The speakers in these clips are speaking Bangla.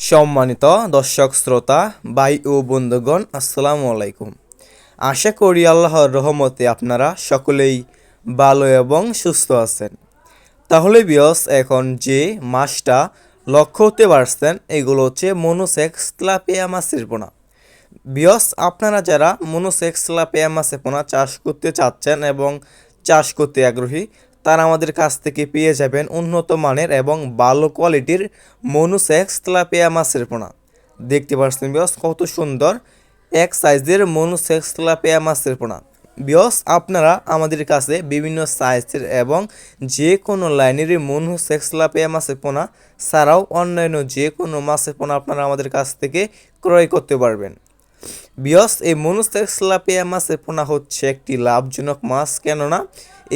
সম্মানিত দর্শক শ্রোতা, ভাই ও বন্ধুগণ, আসসালামু আলাইকুম। আশা করি আল্লাহর রহমতে আপনারা সকলেই ভালো এবং সুস্থ আছেন। তাহলে বিয়স এখন যে মাছটা লক্ষ্য হতে পারছেন, এগুলো হচ্ছে মনোসেক্স তেলাপিয়া মাছের পোনা। বিয়স আপনারা যারা মনোসেক্স তেলাপিয়া মাছের পোনা চাষ করতে চাচ্ছেন এবং চাষ করতে আগ্রহী তারা আমাদের কাছ থেকে পেয়ে যাবেন উন্নত মানের এবং ভালো কোয়ালিটির মনুসেক্স তেলাপিয়া মাছের পোনা। দেখতে পাচ্ছেন বিয়স কত সুন্দর এক সাইজের মনুসেক্স তেলাপিয়া মাছের পোনা। বিয়স আপনারা আমাদের কাছে বিভিন্ন সাইজের এবং যে কোনো লাইনের মনুসেক্স তেলাপিয়া মাছের পোনা ছাড়াও অন্যান্য যে কোনো মাছের পোনা আপনারা আমাদের কাছ থেকে ক্রয় করতে পারবেন। বিয়স এই মনুসেক্স লাপিয়া মাছের পোনা হচ্ছে একটি লাভজনক মাছ, কেননা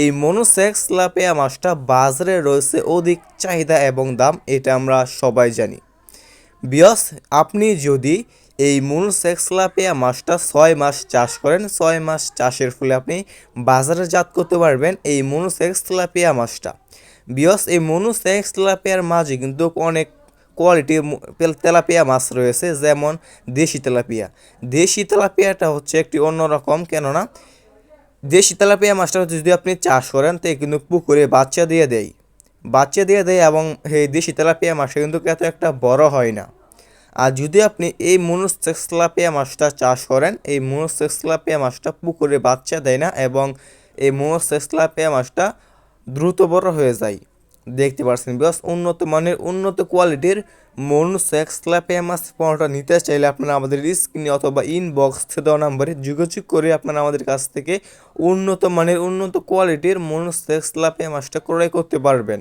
এই মনুসেক্স লাপিয়া মাছটা বাজারে রয়েছে অধিক চাহিদা এবং দাম, এটা আমরা সবাই জানি। বিয়স, আপনি যদি এই মনুসেক্স লাপিয়া মাছটা ছয় মাস চাষ করেন, ছয় মাস চাষের ফলে আপনি বাজারে জাত করতে পারবেন এই মনুসেক্স লাপিয়া মাছটা বিয়স, এই মনুসেক্স লাপিয়ার মাঝে কিন্তু অনেক কোয়ালিটি তেলাপিয়া মাছ রয়েছে, যেমন দেশি তেলাপিয়া। দেশি তেলাপিয়াটা হচ্ছে একটি অন্যরকম, কেননা দেশি শীতলাপিয়া মাছটা হচ্ছে, যদি আপনি চাষ করেন, তো কিন্তু পুকুরে বাচ্চা দিয়ে দেয়। বাচ্চা দিয়ে দেয় এবং এই দেশি তেলাপিয়া মাছটা কিন্তু এত একটা বড় হয় না। আর যদি আপনি এই মনুসেক্সলাপিয়া মাছটা চাষ করেন, এই মনুসেক্সলাপিয়া মাছটা পুকুরে বাচ্চা দেয় না এবং এই মনুসেক্সলাপিয়া মাছটা দ্রুত বড় হয়ে যায়। দেখতে পারছেন। বিকজ উন্নত মানের, উন্নত কোয়ালিটির মনুসেক্সলাপিয়া মাছ পণ্যটা নিতে চাইলে আপনারা আমাদের স্ক্রিনে অথবা ইনবক্স দেওয়া নাম্বারে যোগাযোগ করে আপনারা আমাদের কাছ থেকে উন্নত মানের, উন্নত কোয়ালিটির মনুসেক্সলাপিয়া মাছটা ক্রয় করতে পারবেন।